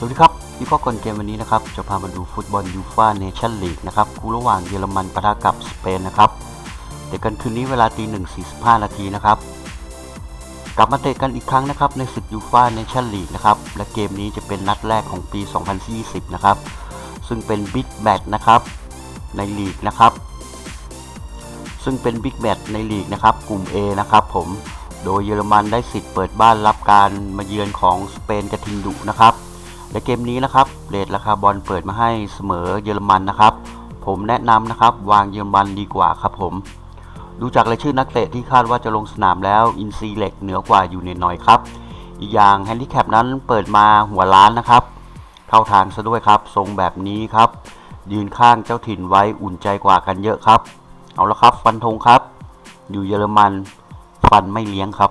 สวัสดีครับพี่ข้อก่อนเกมวันนี้นะครับ จะพามาดูฟุตบอลยูฟ่าเนชั่นลีกนะครับ คู่ระหว่างเยอรมันปะทะกับสเปนนะครับ เตะกันคืนนี้เวลาตีหนึ่งสี่สิบห้านาทีนะครับ กลับมาเตะกันอีกครั้งนะครับ ในศึกยูฟ่าเนชั่นลีกนะครับ และเกมนี้จะเป็นนัดแรกของปี 2020 นะครับ ซึ่งเป็นบิ๊กแบตนะครับ ในลีกนะครับ ซึ่งเป็นบิ๊กแบตในลีกนะครับ กลุ่ม A นะครับผม โดยเยอรมันได้สิทธิ์เปิดบ้านรับการมาเยือนของสเปนกระทิงดุนะครับ และเกมนี้นะครับเรทราคาบอลเปิดมาให้เสมอเยอรมันนะครับ ผมแนะนำนะครับ วางเยอรมันดีกว่าครับผม ดูจากรายชื่อนักเตะที่คาดว่าจะลงสนามแล้วอินซีเล็กเหนือกว่าอยู่นหน่อยครับ อีกอย่างแฮนดิแคปนั้นเปิดมาหัวล้านนะครับ เข้าทางซะด้วยครับทรงแบบนี้ครับ ยืนข้างเจ้าถิ่นไว้อุ่นใจกว่ากันเยอะครับ เอาละครับฟันธงครับ อยู่เยอรมันฟันไม่เลี้ยงครับ